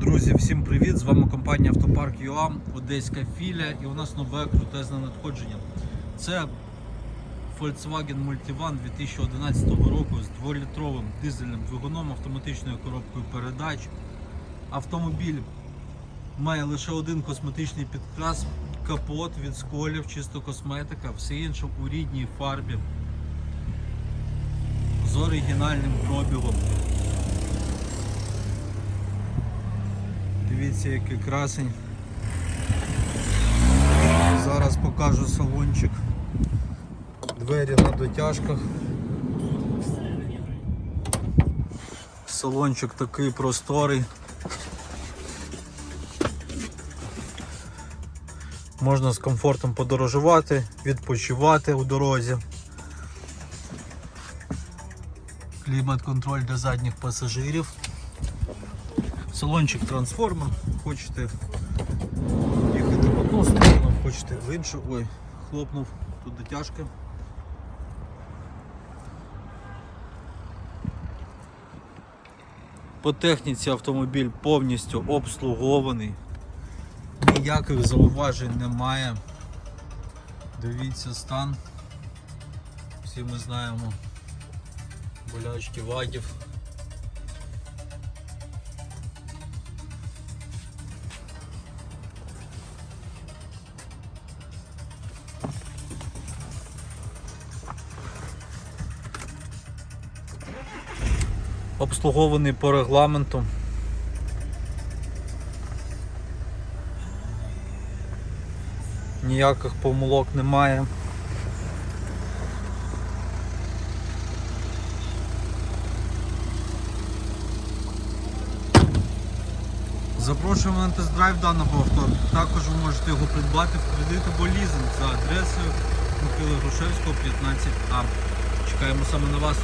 Друзі, всім привіт! З вами компанія Автопарк ЮА, Одеська філія і у нас нове крутезне надходження. Це Volkswagen Multivan 2011 року з 2-літровим дизельним двигуном, автоматичною коробкою передач. Автомобіль має лише один косметичний підкрас, капот від сколів, чисто косметика, все інше у рідній фарбі з оригінальним пробігом. Дивіться, який красень. Зараз покажу салончик. Двері на дотяжках. Салончик такий просторий. Можна з комфортом подорожувати, відпочивати у дорозі. Клімат-контроль для задніх пасажирів. Салончик трансформер, хочете їхати в одну сторону, хочете в іншу. Ой, хлопнув, тут дотяжка. По техніці автомобіль повністю обслугований, ніяких зауважень немає. Дивіться стан. Всі ми знаємо болячки вагів. Обслугований по регламенту. Ніяких помилок немає. Запрошуємо на тест-драйв даного авто. Також ви можете його придбати в кредит або лізинг за адресою Михайла Грушевського 15А. Чекаємо саме на вас.